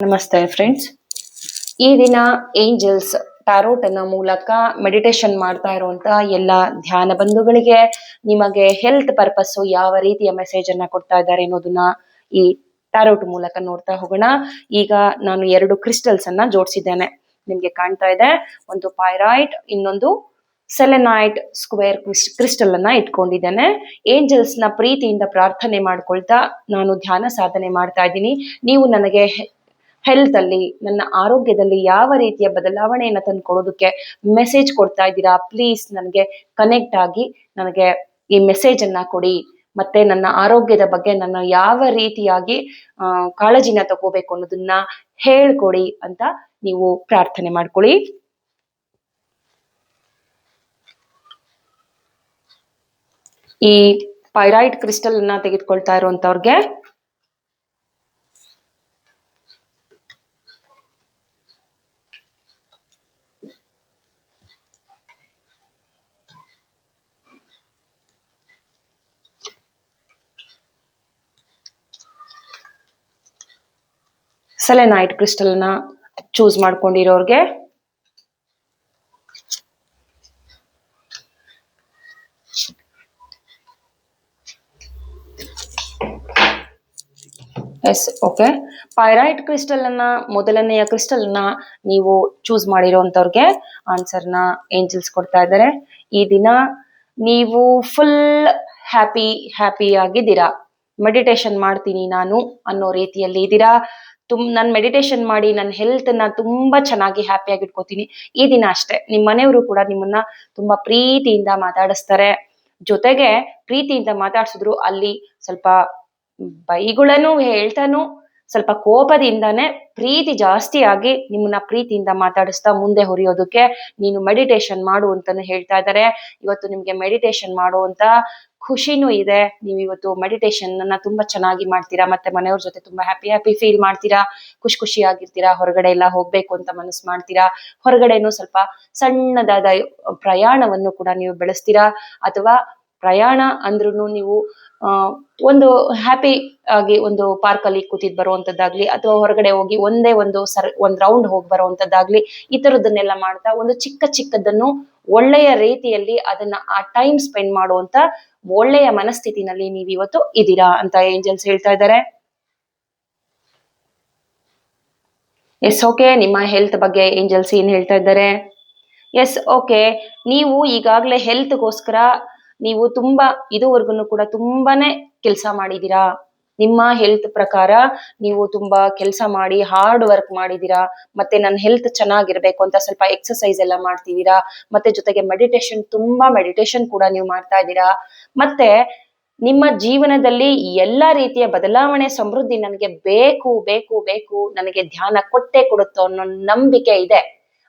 ನಮಸ್ತೆ ಫ್ರೆಂಡ್ಸ್ ಈ ದಿನ ಏಂಜಲ್ಸ್ ಟ್ಯಾರೋಟ್ ಅನ್ನ ಮೂಲಕ ಮೆಡಿಟೇಷನ್ ಮಾಡ್ತಾ ಇರುವಂತ ಎಲ್ಲ ಧ್ಯಾನ ಬಂಧುಗಳಿಗೆ ನಿಮಗೆ ಹೆಲ್ತ್ ಪರ್ಪಸ್ ಯಾವ ರೀತಿಯ ಮೆಸೇಜ್ ಅನ್ನ ಕೊಡ್ತಾ ಇದ್ದಾರೆ ಅನ್ನೋದನ್ನ ಈ ಟ್ಯಾರೋಟ್ ಮೂಲಕ ನೋಡ್ತಾ ಹೋಗೋಣ. ಈಗ ನಾನು ಎರಡು ಕ್ರಿಸ್ಟಲ್ಸ್ ಅನ್ನ ಜೋಡಿಸಿದ್ದೇನೆ. ನಿಮ್ಗೆ ಕಾಣ್ತಾ ಇದೆ. ಒಂದು ಪೈರೈಟ್ ಇನ್ನೊಂದು ಸೆಲೆನೈಟ್ ಸ್ಕ್ವೇರ್ ಕ್ರಿಸ್ಟಲ್ ಅನ್ನ ಇಟ್ಕೊಂಡಿದ್ದೇನೆ. ಏಂಜಲ್ಸ್ನ ಪ್ರೀತಿಯಿಂದ ಪ್ರಾರ್ಥನೆ ಮಾಡ್ಕೊಳ್ತಾ ನಾನು ಧ್ಯಾನ ಸಾಧನೆ ಮಾಡ್ತಾ ಇದ್ದೀನಿ. ನೀವು ನನಗೆ ಹೆಲ್ತ್ ಅಲ್ಲಿ, ನನ್ನ ಆರೋಗ್ಯದಲ್ಲಿ ಯಾವ ರೀತಿಯ ಬದಲಾವಣೆಯನ್ನ ತಂದು ಕೊಡೋದಕ್ಕೆ ಮೆಸೇಜ್ ಕೊಡ್ತಾ ಇದ್ದೀರಾ? ಪ್ಲೀಸ್ ನನಗೆ ಕನೆಕ್ಟ್ ಆಗಿ ನನಗೆ ಈ ಮೆಸೇಜ್ ಅನ್ನ ಕೊಡಿ. ಮತ್ತೆ ನನ್ನ ಆರೋಗ್ಯದ ಬಗ್ಗೆ ನನ್ನ ಯಾವ ರೀತಿಯಾಗಿ ಕಾಳಜಿನ ತಗೋಬೇಕು ಅನ್ನೋದನ್ನ ಹೇಳ್ಕೊಡಿ ಅಂತ ನೀವು ಪ್ರಾರ್ಥನೆ ಮಾಡ್ಕೊಳ್ಳಿ. ಈ ಪೈರೈಟ್ ಕ್ರಿಸ್ಟಲ್ ಅನ್ನ ತೆಗೆದುಕೊಳ್ತಾ ಇರುವಂತವ್ರಿಗೆ ಸೆಲೆನೈಟ್ ಕ್ರಿಸ್ಟಲ್ನ ಚೂಸ್ ಮಾಡ್ಕೊಂಡಿರೋರ್ಗೆ. ಎಸ್ ಓಕೆ ಪೈರೈಟ್ ಕ್ರಿಸ್ಟಲ್ ಅನ್ನ ಮೊದಲನೆಯ ಕ್ರಿಸ್ಟಲ್ ಅನ್ನ ನೀವು ಚೂಸ್ ಮಾಡಿರೋಂಥವ್ರಿಗೆ ಆನ್ಸರ್ನ ಏಂಜಲ್ಸ್ ಕೊಡ್ತಾ ಇದ್ದಾರೆ. ಈ ದಿನ ನೀವು ಫುಲ್ ಹ್ಯಾಪಿ ಹ್ಯಾಪಿ ಆಗಿದ್ದೀರಾ. ಮೆಡಿಟೇಷನ್ ಮಾಡ್ತೀನಿ ನಾನು ಅನ್ನೋ ರೀತಿಯಲ್ಲಿ ಇದ್ದೀರಾ. ತುಮ್, ನಾನು ಮೆಡಿಟೇಷನ್ ಮಾಡಿ ನನ್ನ ಹೆಲ್ತ್ನ ತುಂಬಾ ಚೆನ್ನಾಗಿ ಹ್ಯಾಪಿಯಾಗಿ ಇಟ್ಕೋತೀನಿ. ಈ ದಿನ ಅಷ್ಟೇ ನಿಮ್ಮ ಮನೆಯವರು ಕೂಡ ನಿಮ್ಮನ್ನ ತುಂಬಾ ಪ್ರೀತಿಯಿಂದ ಮಾತಾಡಿಸ್ತಾರೆ. ಜೊತೆಗೆ ಪ್ರೀತಿಯಿಂದ ಮಾತಾಡ್ಸಿದ್ರು ಅಲ್ಲಿ ಸ್ವಲ್ಪ ಬೈಗಳನ್ನು ಹೇಳ್ತಾನು, ಸ್ವಲ್ಪ ಕೋಪದಿಂದಾನೇ ಪ್ರೀತಿ ಜಾಸ್ತಿ ಆಗಿ ನಿಮ್ಮನ್ನ ಪ್ರೀತಿಯಿಂದ ಮಾತಾಡಿಸ್ತಾ ಮುಂದೆ ಹೊರಿಯೋದಕ್ಕೆ ನೀನು ಮೆಡಿಟೇಷನ್ ಮಾಡು ಅಂತಾನು ಹೇಳ್ತಾ ಇದ್ದಾರೆ ಇವತ್ತು ನಿಮ್ಗೆ ಮೆಡಿಟೇಷನ್ ಮಾಡುವಂತ ಖುಷಿನೂ ಇದೆ. ನೀವು ಇವತ್ತು ಮೆಡಿಟೇಷನ್ ಅನ್ನ ತುಂಬಾ ಚೆನ್ನಾಗಿ ಮಾಡ್ತೀರಾ, ಮತ್ತೆ ಮನೆಯವ್ರ ಜೊತೆ ತುಂಬಾ ಹ್ಯಾಪಿ ಹ್ಯಾಪಿ ಫೀಲ್ ಮಾಡ್ತೀರಾ, ಖುಷಿ ಖುಷಿಯಾಗಿರ್ತೀರಾ, ಹೊರಗಡೆ ಎಲ್ಲ ಹೋಗ್ಬೇಕು ಅಂತ ಮನಸ್ಸು ಮಾಡ್ತೀರಾ, ಹೊರಗಡೆನೂ ಸ್ವಲ್ಪ ಸಣ್ಣದಾದ ಪ್ರಯಾಣವನ್ನು ಕೂಡ ನೀವು ಬೆಳೆಸ್ತೀರಾ, ಅಥವಾ ಪ್ರಯಾಣ ಅಂದ್ರೂ ನೀವು ಒಂದು ಹ್ಯಾಪಿ ಆಗಿ ಒಂದು ಪಾರ್ಕ್ ಅಲ್ಲಿ ಕೂತಿದ್ ಬರುವಂತದ್ದಾಗ್ಲಿ, ಅಥವಾ ಹೊರಗಡೆ ಹೋಗಿ ಒಂದೇ ಒಂದು ಸರ್, ಒಂದ್ ರೌಂಡ್ ಹೋಗಿ ಬರುವಂತದ್ದಾಗ್ಲಿ, ಈ ತರದನ್ನೆಲ್ಲ ಮಾಡ್ತಾ ಒಂದು ಚಿಕ್ಕ ಚಿಕ್ಕದನ್ನು ಒಳ್ಳೆಯ ರೀತಿಯಲ್ಲಿ ಅದನ್ನ ಆ ಟೈಮ್ ಸ್ಪೆಂಡ್ ಮಾಡುವಂತ ಒಳ್ಳೆಯ ಮನಸ್ಥಿತಿನಲ್ಲಿ ನೀವು ಇವತ್ತು ಇದ್ದೀರಾ ಅಂತ ಏಂಜಲ್ಸ್ ಹೇಳ್ತಾ ಇದ್ದಾರೆ. ಎಸ್ ಓಕೆ ನಿಮ್ಮ ಹೆಲ್ತ್ ಬಗ್ಗೆ ಏಂಜಲ್ಸ್ ಏನ್ ಹೇಳ್ತಾ ಇದ್ದಾರೆ? ಎಸ್ ಓಕೆ ನೀವು ಈಗಾಗಲೇ ಹೆಲ್ತ್ಗೋಸ್ಕರ ನೀವು ತುಂಬಾ ಇದುವರೆಗೂ ಕೂಡ ತುಂಬಾನೇ ಕೆಲಸ ಮಾಡಿದೀರಾ ನಿಮ್ಮ ಹೆಲ್ತ್ ಪ್ರಕಾರ ನೀವು ತುಂಬಾ ಕೆಲಸ ಮಾಡಿ ಹಾರ್ಡ್ ವರ್ಕ್ ಮಾಡಿದೀರಾ, ಮತ್ತೆ ನನ್ನ ಹೆಲ್ತ್ ಚೆನ್ನಾಗಿರ್ಬೇಕು ಅಂತ ಸ್ವಲ್ಪ ಎಕ್ಸರ್ಸೈಸ್ ಎಲ್ಲ ಮಾಡ್ತಿದ್ದೀರಾ ಮತ್ತೆ ಜೊತೆಗೆ ಮೆಡಿಟೇಷನ್ ತುಂಬಾ ಮೆಡಿಟೇಷನ್ ಕೂಡ ನೀವು ಮಾಡ್ತಾ ಇದ್ದೀರಾ, ಮತ್ತೆ ನಿಮ್ಮ ಜೀವನದಲ್ಲಿ ಎಲ್ಲಾ ರೀತಿಯ ಬದಲಾವಣೆ ಸಮೃದ್ಧಿ ನನಗೆ ಬೇಕು ಬೇಕು ಬೇಕು, ನನಗೆ ಧ್ಯಾನ ಕೊಟ್ಟೆ ಕೊಡುತ್ತೋ ಅನ್ನೋ ನಂಬಿಕೆ ಇದೆ.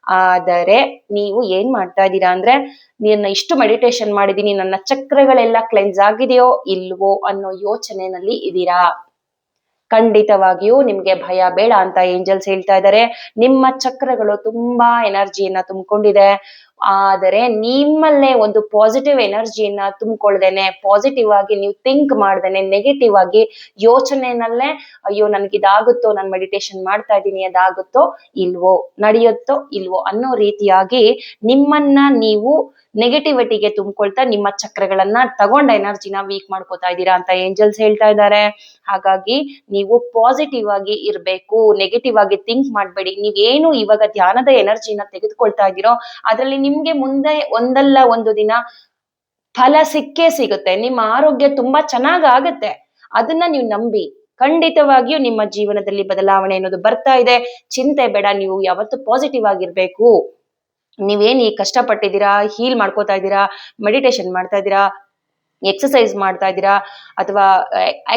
ಆದರೆ ನೀವು ಏನ್ ಮಾಡ್ತಾ ಇದ್ದೀರಾ ಅಂದ್ರೆ, ನನ್ನ ಇಷ್ಟು ಮೆಡಿಟೇಷನ್ ಮಾಡಿದೀನಿ ನನ್ನ ಚಕ್ರಗಳೆಲ್ಲ ಕ್ಲೆನ್ಸ್ ಆಗಿದೆಯೋ ಇಲ್ವೋ ಅನ್ನೋ ಯೋಚನೆನಲ್ಲಿ ಇದ್ದೀರಾ? ಖಂಡಿತವಾಗಿಯೂ ನಿಮ್ಗೆ ಭಯ, ಬೇಡ ಅಂತ ಏಂಜಲ್ಸ್ ಹೇಳ್ತಾ ಇದ್ದಾರೆ. ನಿಮ್ಮ ಚಕ್ರಗಳು ತುಂಬಾ ಎನರ್ಜಿಯನ್ನ ತುಂಬಿಕೊಂಡಿದೆ. ಆದರೆ ನಿಮ್ಮಲ್ಲೇ ಒಂದು ಪಾಸಿಟಿವ್ ಎನರ್ಜಿಯನ್ನ ತುಂಬಿಕೊಳ್ದೇನೆ ಪಾಸಿಟಿವ್ ಆಗಿ ನೀವು ಥಿಂಕ್ ಮಾಡ್ದೇನೆ ನೆಗೆಟಿವ್ ಆಗಿ ಯೋಚನೆನಲ್ಲೇ, ಅಯ್ಯೋ ನನ್ಗೆ ಇದಾಗುತ್ತೋ ನಾನು ಮೆಡಿಟೇಷನ್ ಮಾಡ್ತಾ ಇದ್ದೀನಿ, ಅದಾಗುತ್ತೋ, ಇಲ್ವೋ, ನಡೆಯುತ್ತೋ, ಇಲ್ವೋ ಅನ್ನೋ ರೀತಿಯಾಗಿ ನಿಮ್ಮನ್ನ ನೀವು ನೆಗೆಟಿವಿಟಿಗೆ ತುಂಬಿಕೊಳ್ತಾ, ನಿಮ್ಮ ಚಕ್ರಗಳನ್ನ ತಗೊಂಡ ಎನರ್ಜಿನ ವೀಕ್ ಮಾಡ್ಕೋತಾ ಇದ್ದೀರಾ ಅಂತ ಏಂಜಲ್ಸ್ ಹೇಳ್ತಾ ಇದ್ದಾರೆ. ಹಾಗಾಗಿ ನೀವು ಪಾಸಿಟಿವ್ ಆಗಿ ಇರಬೇಕು ನೆಗೆಟಿವ್ ಆಗಿ ಥಿಂಕ್ ಮಾಡಬೇಡಿ. ನೀವೇನು ಇವಾಗ ಧ್ಯಾನದ ಎನರ್ಜಿನ ತೆಗೆದುಕೊಳ್ತಾ ಇದ್ದೀರೋ, ಅದರಲ್ಲಿ ನಿಮ್ಗೆ ಮುಂದೆ ಒಂದಲ್ಲ ಒಂದು ದಿನ ಫಲ ಸಿಕ್ಕೇ ಸಿಗುತ್ತೆ. ನಿಮ್ಮ ಆರೋಗ್ಯ ತುಂಬಾ ಚೆನ್ನಾಗ್ ಆಗುತ್ತೆ ಅದನ್ನ ನೀವು ನಂಬಿ ಖಂಡಿತವಾಗಿಯೂ ನಿಮ್ಮ ಜೀವನದಲ್ಲಿ ಬದಲಾವಣೆ ಅನ್ನೋದು ಬರ್ತಾ ಇದೆ. ಚಿಂತೆ ಬೇಡ, ನೀವು ಯಾವತ್ತು ಪಾಸಿಟಿವ್ ಆಗಿರ್ಬೇಕು. ನೀವೇನ್ ಈ ಕಷ್ಟಪಟ್ಟಿದ್ದೀರಾ ಹೀಲ್ ಮಾಡ್ಕೋತಾ ಇದ್ದೀರಾ ಮೆಡಿಟೇಷನ್ ಮಾಡ್ತಾ ಇದ್ದೀರಾ ಎಕ್ಸಸೈಸ್ ಮಾಡ್ತಾ ಇದ್ದೀರಾ ಅಥವಾ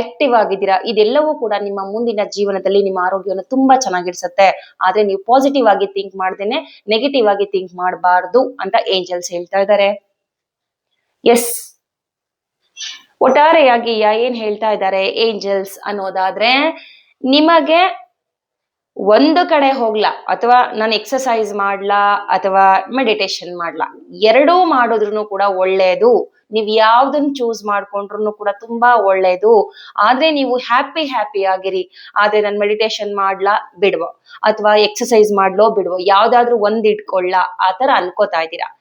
ಆಕ್ಟಿವ್ ಆಗಿದ್ದೀರಾ, ಇದೆಲ್ಲವೂ ಕೂಡ ನಿಮ್ಮ ಮುಂದಿನ ಜೀವನದಲ್ಲಿ ನಿಮ್ಮ ಆರೋಗ್ಯವನ್ನು ತುಂಬಾ ಚೆನ್ನಾಗಿಡ್ಸತ್ತೆ. ಆದ್ರೆ ನೀವು ಪಾಸಿಟಿವ್ ಆಗಿ ಥಿಂಕ್ ಮಾಡ್ದೇನೆ ನೆಗೆಟಿವ್ ಆಗಿ ಥಿಂಕ್ ಮಾಡಬಾರ್ದು ಅಂತ ಏಂಜಲ್ಸ್ ಹೇಳ್ತಾ ಇದ್ದಾರೆ. ಎಸ್ ಒಟ್ಟಾರೆಯಾಗಿ ಏನ್ ಹೇಳ್ತಾ ಇದ್ದಾರೆ ಏಂಜಲ್ಸ್ ಅನ್ನೋದಾದ್ರೆ, ನಿಮಗೆ ಒಂದು ಕಡೆ ಹೋಗ್ಲಾ, ಅಥವಾ ನಾನು ಎಕ್ಸಸೈಸ್ ಮಾಡ್ಲಾ, ಅಥವಾ ಮೆಡಿಟೇಷನ್ ಮಾಡ್ಲಾ, ಎರಡೂ ಮಾಡಿದ್ರು ಕೂಡ ಒಳ್ಳೆಯದು ನೀವ್ ಯಾವ್ದನ್ನ ಚೂಸ್ ಮಾಡ್ಕೊಂಡ್ರು ಕೂಡ ತುಂಬಾ ಒಳ್ಳೇದು. ಆದ್ರೆ ನೀವು ಹ್ಯಾಪಿ ಹ್ಯಾಪಿ ಆಗಿರಿ. ಆದ್ರೆ ನಾನು ಮೆಡಿಟೇಷನ್ ಮಾಡ್ಲಾ? ಬಿಡ್ವೋ. ಅಥವಾ ಎಕ್ಸಸೈಸ್ ಮಾಡ್ಲೋ? ಬಿಡುವ. ಯಾವ್ದಾದ್ರು ಒಂದ್ ಇಟ್ಕೊಳ್ಳ? ಆತರ ಅನ್ಕೋತಾ ಇದ್ದೀರಾ.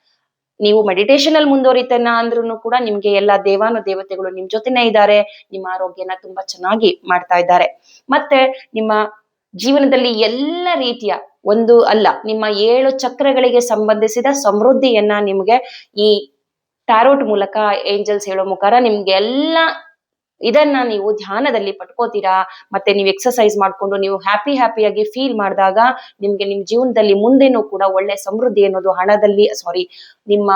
ನೀವು ಮೆಡಿಟೇಷನ್ ಅಲ್ಲಿ ಮುಂದುವರಿತನ ಅಂದ್ರೂ ಕೂಡ ನಿಮ್ಗೆ ಎಲ್ಲಾ ದೇವಾನು ದೇವತೆಗಳು ನಿಮ್ ಜೊತೆನೇ ಇದ್ದಾರೆ. ನಿಮ್ಮ ಆರೋಗ್ಯನ ತುಂಬಾ ಚೆನ್ನಾಗಿ ಮಾಡ್ತಾ ಇದ್ದಾರೆ. ಮತ್ತೆ ನಿಮ್ಮ ಜೀವನದಲ್ಲಿ ಎಲ್ಲ ರೀತಿಯ ಒಂದು ಅಲ್ಲ, ನಿಮ್ಮ ಏಳು ಚಕ್ರಗಳಿಗೆ ಸಂಬಂಧಿಸಿದ ಸಮೃದ್ಧಿಯನ್ನ ನಿಮ್ಗೆ ಈ ಟ್ಯಾರೋಟ್ ಮೂಲಕ ಏಂಜಲ್ಸ್ ಹೇಳೋ ಮುಖಾರ ನಿಮ್ಗೆ ಎಲ್ಲ ಇದನ್ನ ನೀವು ಧ್ಯಾನದಲ್ಲಿ ಪಟ್ಕೋತೀರಾ? ಮತ್ತೆ ನೀವು ಎಕ್ಸಸೈಸ್ ಮಾಡ್ಕೊಂಡು ನೀವು ಹ್ಯಾಪಿ ಹ್ಯಾಪಿಯಾಗಿ ಫೀಲ್ ಮಾಡಿದಾಗ ನಿಮ್ಗೆ ನಿಮ್ ಜೀವನದಲ್ಲಿ ಮುಂದೆನೂ ಕೂಡ ಒಳ್ಳೆ ಸಮೃದ್ಧಿ ಅನ್ನೋದು ಹಣದಲ್ಲಿ ಸಾರಿ ನಿಮ್ಮ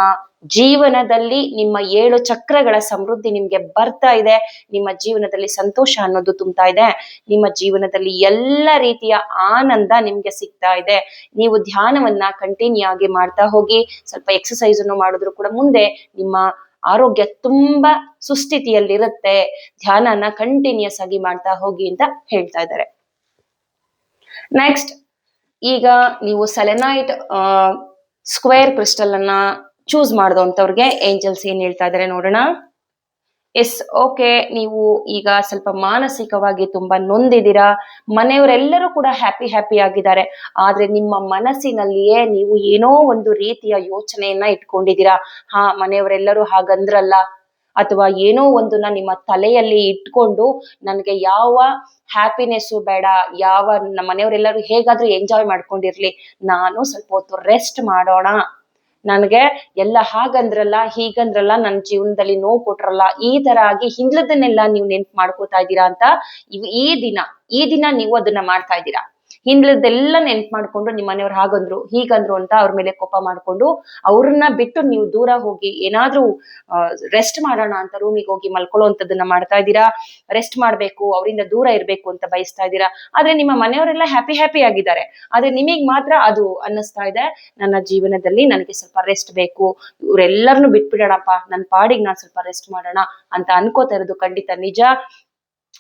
ಜೀವನದಲ್ಲಿ ನಿಮ್ಮ ಏಳು ಚಕ್ರಗಳ ಸಮೃದ್ಧಿ ನಿಮ್ಗೆ ಬರ್ತಾ ಇದೆ. ನಿಮ್ಮ ಜೀವನದಲ್ಲಿ ಸಂತೋಷ ಅನ್ನೋದು ತುಂಬ್ತಾ ಇದೆ. ನಿಮ್ಮ ಜೀವನದಲ್ಲಿ ಎಲ್ಲ ರೀತಿಯ ಆನಂದ ನಿಮ್ಗೆ ಸಿಗ್ತಾ ಇದೆ. ನೀವು ಧ್ಯಾನವನ್ನ ಕಂಟಿನ್ಯೂ ಆಗಿ ಮಾಡ್ತಾ ಹೋಗಿ, ಸ್ವಲ್ಪ ಎಕ್ಸಸೈಸ್ ಅನ್ನು ಮಾಡಿದ್ರು ಕೂಡ ಮುಂದೆ ನಿಮ್ಮ ಆರೋಗ್ಯ ತುಂಬಾ ಸುಸ್ಥಿತಿಯಲ್ಲಿರುತ್ತೆ. ಧ್ಯಾನನ ಕಂಟಿನ್ಯೂಸ್ ಆಗಿ ಮಾಡ್ತಾ ಹೋಗಿ ಅಂತ ಹೇಳ್ತಾ ಇದ್ದಾರೆ. ನೆಕ್ಸ್ಟ್ ಈಗ ನೀವು ಸೆಲೆನೈಟ್ ಸ್ಕ್ವೇರ್ ಕ್ರಿಸ್ಟಲ್ ಅನ್ನ ಚೂಸ್ ಮಾಡಿದಂಥವ್ರಿಗೆ ಏಂಜಲ್ಸ್ ಏನ್ ಹೇಳ್ತಾ ಇದ್ದಾರೆ ನೋಡೋಣ. ಎಸ್, ಓಕೆ, ನೀವು ಈಗ ಸ್ವಲ್ಪ ಮಾನಸಿಕವಾಗಿ ತುಂಬಾ ನೊಂದಿದ್ದೀರಾ? ಮನೆಯವರೆಲ್ಲರೂ ಕೂಡ ಹ್ಯಾಪಿ ಹ್ಯಾಪಿ ಆಗಿದ್ದಾರೆ. ಆದ್ರೆ ನಿಮ್ಮ ಮನಸ್ಸಿನಲ್ಲಿಯೇ ನೀವು ಏನೋ ಒಂದು ರೀತಿಯ ಯೋಚನೆಯನ್ನ ಇಟ್ಕೊಂಡಿದ್ದೀರಾ? ಹಾ, ಮನೆಯವರೆಲ್ಲರೂ ಹಾಗಂದ್ರಲ್ಲ? ಅಥವಾ ಏನೋ ಒಂದನ್ನ ನಿಮ್ಮ ತಲೆಯಲ್ಲಿ ಇಟ್ಕೊಂಡು ನನಗೆ ಯಾವ ಹ್ಯಾಪಿನೆಸ್ಸು ಬೇಡ, ಯಾವ ನಮ್ಮ ಮನೆಯವರೆಲ್ಲರೂ ಹೇಗಾದ್ರೂ ಎಂಜಾಯ್ ಮಾಡ್ಕೊಂಡಿರ್ಲಿ, ನಾನು ಸ್ವಲ್ಪ ಹೊತ್ತು ರೆಸ್ಟ್ ಮಾಡೋಣ. ನನಗೆ ಎಲ್ಲ ಹಾಗಂದ್ರಲ್ಲ, ಹೀಗಂದ್ರಲ್ಲ ನನ್ನ ಜೀವನದಲ್ಲಿ ನೋವು ಕೊಟ್ರಲ್ಲ, ಈ ತರ ಆಗಿ ಹಿಂದ್ಲದನ್ನೆಲ್ಲ ನೀವು ನೆನ್ಪು ಮಾಡ್ಕೋತಾ ಇದ್ದೀರಾ ಅಂತ ಈ ದಿನ ಈ ದಿನ ನೀವು ಅದನ್ನ ಮಾಡ್ತಾ ಇದ್ದೀರಾ. ಹಿಂದ್ಲದೆಲ್ಲ ನೆನ್ಪ್ ಮಾಡ್ಕೊಂಡು ನಿಮ್ ಮನೆಯವ್ರು ಹಾಗಂದ್ರು, ಹೀಗಂದ್ರು ಅಂತ ಅವ್ರ ಮೇಲೆ ಕೋಪ ಮಾಡ್ಕೊಂಡು ಅವ್ರನ್ನ ಬಿಟ್ಟು ನೀವು ದೂರ ಹೋಗಿ ಏನಾದ್ರೂ ರೆಸ್ಟ್ ಮಾಡೋಣ ಅಂತ ರೂಮಿಗೆ ಹೋಗಿ ಮಲ್ಕೊಳ್ಳೋ ಅಂತದನ್ನ ಮಾಡ್ತಾ ಇದ್ದೀರಾ? ರೆಸ್ಟ್ ಮಾಡ್ಬೇಕು, ಅವರಿಂದ ದೂರ ಇರ್ಬೇಕು ಅಂತ ಬಯಸ್ತಾ ಇದ್ದೀರಾ? ಆದ್ರೆ ನಿಮ್ಮ ಮನೆಯವರೆಲ್ಲ ಹ್ಯಾಪಿ ಹ್ಯಾಪಿ ಆಗಿದ್ದಾರೆ. ಆದ್ರೆ ನಿಮಗ್ ಮಾತ್ರ ಅದು ಅನ್ನಿಸ್ತಾ ಇದೆ. ನನ್ನ ಜೀವನದಲ್ಲಿ ನನಗೆ ಸ್ವಲ್ಪ ರೆಸ್ಟ್ ಬೇಕು. ಇವ್ರೆಲ್ಲರನ್ನು ಬಿಟ್ಬಿಡೋಣಪ್ಪ. ನನ್ನ ಪಾಡಿಗೆ ನಾನು ಸ್ವಲ್ಪ ರೆಸ್ಟ್ ಮಾಡೋಣ ಅಂತ ಅನ್ಕೋತಾ ಇರೋದು ಖಂಡಿತ. ನಿಜ?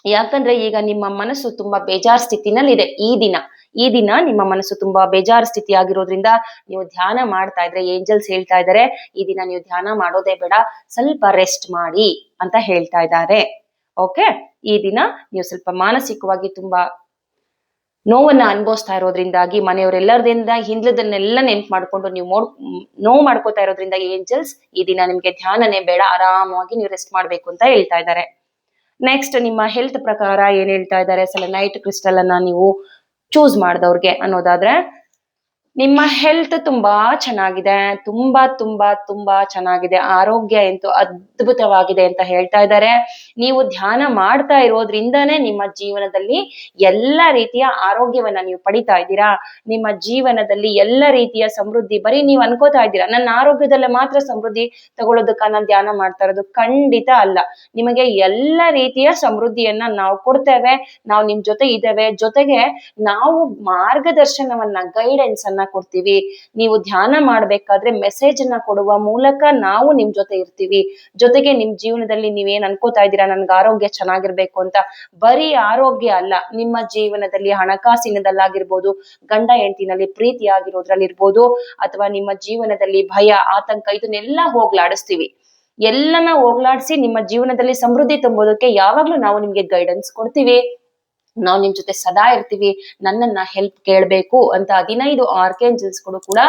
ಯಾಕಂದ್ರೆ ಈಗ ನಿಮ್ಮ ಮನಸ್ಸು ತುಂಬಾ ಬೇಜಾರ್ ಸ್ಥಿತಿನಲ್ಲಿದೆ ಈ ದಿನ. ಈ ದಿನ ನಿಮ್ಮ ಮನಸ್ಸು ತುಂಬಾ ಬೇಜಾರ್ ಸ್ಥಿತಿ ಆಗಿರೋದ್ರಿಂದ ನೀವು ಧ್ಯಾನ ಮಾಡ್ತಾ ಇದ್ರೆ, ಏಂಜಲ್ಸ್ ಹೇಳ್ತಾ ಇದ್ದಾರೆ ಈ ದಿನ ನೀವು ಧ್ಯಾನ ಮಾಡೋದೇ ಬೇಡ, ಸ್ವಲ್ಪ ರೆಸ್ಟ್ ಮಾಡಿ ಅಂತ ಹೇಳ್ತಾ ಇದ್ದಾರೆ ಓಕೆ ಈ ದಿನ ನೀವು ಸ್ವಲ್ಪ ಮಾನಸಿಕವಾಗಿ ತುಂಬಾ ನೋವನ್ನ ಅನುಭವಿಸ್ತಾ ಇರೋದ್ರಿಂದಾಗಿ, ಮನೆಯವರೆಲ್ಲರದಿಂದ ಹಿಂದ್ಲದನ್ನೆಲ್ಲ ನೆನ್ಪು ಮಾಡ್ಕೊಂಡು ನೀವು ಮೋಡ್, ನೋವು ಮಾಡ್ಕೋತಾ ಇರೋದ್ರಿಂದ ಏಂಜಲ್ಸ್ ಈ ದಿನ ನಿಮ್ಗೆ ಧ್ಯಾನನೇ ಬೇಡ ಆರಾಮವಾಗಿ ನೀವು ರೆಸ್ಟ್ ಮಾಡ್ಬೇಕು ಅಂತ ಹೇಳ್ತಾ ಇದ್ದಾರೆ ನೆಕ್ಸ್ಟ್ ನಿಮ್ಮ ಹೆಲ್ತ್ ಪ್ರಕಾರ ಏನ್ ಹೇಳ್ತಾ ಇದ್ದಾರೆ? ನೈಟ್ ಕ್ರಿಸ್ಟಲ್ ಅನ್ನ ನೀವು ಚೂಸ್ ಮಾಡಿದವ್ರಿಗೆ ಅನ್ನೋದಾದ್ರೆ ನಿಮ್ಮ ಹೆಲ್ತ್ ತುಂಬಾ ಚೆನ್ನಾಗಿದೆ, ತುಂಬಾ ತುಂಬಾ ತುಂಬಾ ಚೆನ್ನಾಗಿದೆ, ಆರೋಗ್ಯ ಎಂತೂ ಅದ್ಭುತವಾಗಿದೆ ಅಂತ ಹೇಳ್ತಾ ಇದ್ದಾರೆ. ನೀವು ಧ್ಯಾನ ಮಾಡ್ತಾ ಇರೋದ್ರಿಂದನೇ ನಿಮ್ಮ ಜೀವನದಲ್ಲಿ ಎಲ್ಲ ರೀತಿಯ ಆರೋಗ್ಯವನ್ನ ನೀವು ಪಡಿತಾ ಇದ್ದೀರಾ? ನಿಮ್ಮ ಜೀವನದಲ್ಲಿ ಎಲ್ಲ ರೀತಿಯ ಸಮೃದ್ಧಿ, ಬರೀ ನೀವು ಅನ್ಕೋತಾ ಇದ್ದೀರಾ? ನನ್ನ ಆರೋಗ್ಯದಲ್ಲೇ ಮಾತ್ರ ಸಮೃದ್ಧಿ ತಗೊಳ್ಳೋದಕ್ಕ ನಾನು ಧ್ಯಾನ ಮಾಡ್ತಾ ಇರೋದು ಖಂಡಿತ ಅಲ್ಲ. ನಿಮಗೆ ಎಲ್ಲ ರೀತಿಯ ಸಮೃದ್ಧಿಯನ್ನ ನಾವು ಕೊಡ್ತೇವೆ, ನಾವು ನಿಮ್ ಜೊತೆ ಇದ್ದೇವೆ. ಜೊತೆಗೆ ನಾವು ಮಾರ್ಗದರ್ಶನವನ್ನ ಗೈಡೆನ್ಸ್ ಅನ್ನ ಕೊಡ್ತೀವಿ. ನೀವು ಧ್ಯಾನ ಮಾಡ್ಬೇಕಾದ್ರೆ ಮೆಸೇಜ್ ಅನ್ನ ಕೊಡುವ ಮೂಲಕ ನಾವು ನಿಮ್ ಜೊತೆ ಇರ್ತೀವಿ. ಜೊತೆಗೆ ನಿಮ್ ಜೀವನದಲ್ಲಿ ನೀವೇನ್ ಅನ್ಕೋತಾ ಇದ್ದೀರಾ? ನನ್ಗೆ ಆರೋಗ್ಯ ಚೆನ್ನಾಗಿರ್ಬೇಕು ಅಂತ. ಬರೀ ಆರೋಗ್ಯ ಅಲ್ಲ, ನಿಮ್ಮ ಜೀವನದಲ್ಲಿ ಹಣಕಾಸಿನದಲ್ಲಾಗಿರ್ಬೋದು, ಗಂಡ ಹೆಂಡತಿನಲ್ಲಿ ಪ್ರೀತಿ ಆಗಿರೋದ್ರಲ್ಲಿರ್ಬೋದು ಅಥವಾ ನಿಮ್ಮ ಜೀವನದಲ್ಲಿ ಭಯ, ಆತಂಕ ಇದನ್ನೆಲ್ಲ ಹೋಗ್ಲಾಡಿಸ್ತೀವಿ. ಎಲ್ಲನ ಹೋಗ್ಲಾಡಿಸಿ ನಿಮ್ಮ ಜೀವನದಲ್ಲಿ ಸಮೃದ್ಧಿ ತುಂಬೋದಕ್ಕೆ ಯಾವಾಗ್ಲೂ ನಾವು ನಿಮ್ಗೆ ಗೈಡೆನ್ಸ್ ಕೊಡ್ತೀವಿ. ನಾವು ನಿಮ್ ಜೊತೆ ಸದಾ ಇರ್ತೀವಿ, ನನ್ನನ್ನ ಹೆಲ್ಪ್ ಕೇಳಬೇಕು ಅಂತ ಹದಿನೈದು ಆರ್ಕೇಂಜಲ್ಸ್ಗಳು ಕೂಡ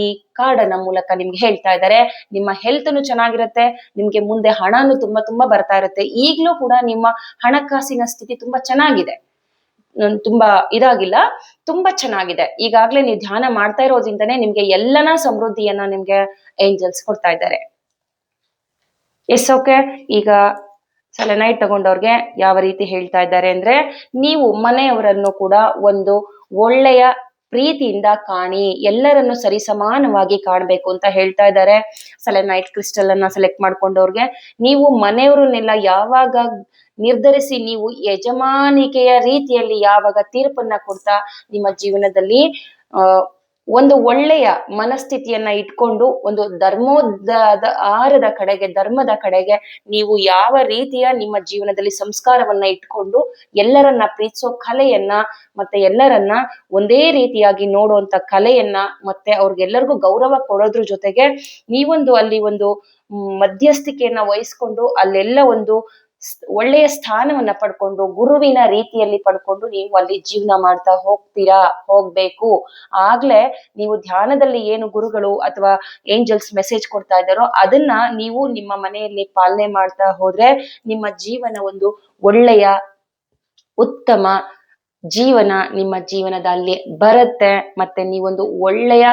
ಈ ಕಾರ್ಡ್ನ ಮೂಲಕ ನಿಮ್ಗೆ ಹೇಳ್ತಾ ಇದ್ದಾರೆ ನಿಮ್ಮ ಹೆಲ್ತ್ ಚೆನ್ನಾಗಿರುತ್ತೆ, ನಿಮ್ಗೆ ಮುಂದೆ ಹಣನು ತುಂಬಾ ತುಂಬಾ ಬರ್ತಾ ಇರುತ್ತೆ. ಈಗ್ಲೂ ಕೂಡ ನಿಮ್ಮ ಹಣಕಾಸಿನ ಸ್ಥಿತಿ ತುಂಬಾ ಚೆನ್ನಾಗಿದೆ. ನನ್ ತುಂಬಾ ಇದಾಗಿಲ್ಲ, ತುಂಬಾ ಚೆನ್ನಾಗಿದೆ. ಈಗಾಗ್ಲೇ ನೀವು ಧ್ಯಾನ ಮಾಡ್ತಾ ಇರೋದ್ರಿಂದನೇ ನಿಮ್ಗೆ ಎಲ್ಲನ ಸಮೃದ್ಧಿಯನ್ನ ನಿಮ್ಗೆ ಏಂಜಲ್ಸ್ ಕೊಡ್ತಾ ಇದ್ದಾರೆ ಎಸ್ ಓಕೆ ಈಗ ಸೆಲೆನೈಟ್ ತಗೊಂಡವ್ರಿಗೆ ಯಾವ ರೀತಿ ಹೇಳ್ತಾ ಇದ್ದಾರೆ ಅಂದ್ರೆ ನೀವು ಮನೆಯವರನ್ನು ಕೂಡ ಒಂದು ಒಳ್ಳೆಯ ಪ್ರೀತಿಯಿಂದ ಕಾಣಿ, ಎಲ್ಲರನ್ನು ಸರಿ ಸಮಾನವಾಗಿ ಕಾಣಬೇಕು ಅಂತ ಹೇಳ್ತಾ ಇದ್ದಾರೆ ಸೆಲೆನೈಟ್ ಕ್ರಿಸ್ಟಲ್ ಅನ್ನ ಸೆಲೆಕ್ಟ್ ಮಾಡ್ಕೊಂಡವ್ರಿಗೆ. ನೀವು ಮನೆಯವರನ್ನೆಲ್ಲ ಯಾವಾಗ ನಿರ್ಧರಿಸಿ ನೀವು ಯಜಮಾನಿಕೆಯ ರೀತಿಯಲ್ಲಿ ಯಾವಾಗ ತೀರ್ಪನ್ನ ಕೊಡ್ತಾ ನಿಮ್ಮ ಜೀವನದಲ್ಲಿ ಒಂದು ಒಳ್ಳೆಯ ಮನಸ್ಥಿತಿಯನ್ನ ಇಟ್ಕೊಂಡು, ಒಂದು ಧರ್ಮೋದ ಆರದ ಕಡೆಗೆ, ಧರ್ಮದ ಕಡೆಗೆ ನೀವು ಯಾವ ರೀತಿಯ ನಿಮ್ಮ ಜೀವನದಲ್ಲಿ ಸಂಸ್ಕಾರವನ್ನ ಇಟ್ಕೊಂಡು, ಎಲ್ಲರನ್ನ ಪ್ರೀತಿಸೋ ಕಲೆಯನ್ನ ಮತ್ತೆ ಎಲ್ಲರನ್ನ ಒಂದೇ ರೀತಿಯಾಗಿ ನೋಡುವಂತ ಕಲೆಯನ್ನ ಮತ್ತೆ ಅವ್ರಿಗೆಲ್ಲರಿಗೂ ಗೌರವ ಕೊಡೋದ್ರ ಜೊತೆಗೆ ನೀವೊಂದು ಅಲ್ಲಿ ಒಂದು ಮಧ್ಯಸ್ಥಿಕೆಯನ್ನ ವಹಿಸ್ಕೊಂಡು ಅಲ್ಲೆಲ್ಲ ಒಂದು ಒಳ್ಳೆಯ ಸ್ಥಾನವನ್ನ ಪಡ್ಕೊಂಡು, ಗುರುವಿನ ರೀತಿಯಲ್ಲಿ ಪಡ್ಕೊಂಡು ನೀವು ಅಲ್ಲಿ ಜೀವನ ಮಾಡ್ತಾ ಹೋಗ್ತೀರಾ, ಹೋಗ್ಬೇಕು. ಆಗ್ಲೇ ನೀವು ಧ್ಯಾನದಲ್ಲಿ ಏನು ಗುರುಗಳು ಅಥವಾ ಏಂಜಲ್ಸ್ ಮೆಸೇಜ್ ಕೊಡ್ತಾ ಇದ್ದಾರೋ ಅದನ್ನ ನೀವು ನಿಮ್ಮ ಮನೆಯಲ್ಲಿ ಪಾಲನೆ ಮಾಡ್ತಾ ಹೋದ್ರೆ ನಿಮ್ಮ ಜೀವನ ಒಂದು ಒಳ್ಳೆಯ, ಉತ್ತಮ ಜೀವನ ನಿಮ್ಮ ಜೀವನದಲ್ಲಿ ಬರುತ್ತೆ. ಮತ್ತೆ ನೀವೊಂದು ಒಳ್ಳೆಯ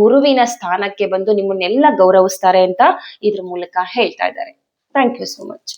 ಗುರುವಿನ ಸ್ಥಾನಕ್ಕೆ ಬಂದು ನಿಮ್ಮನ್ನೆಲ್ಲ ಗೌರವಿಸ್ತಾರೆ ಅಂತ ಇದ್ರ ಮೂಲಕ ಹೇಳ್ತಾ ಇದ್ದಾರೆ. Thank you so much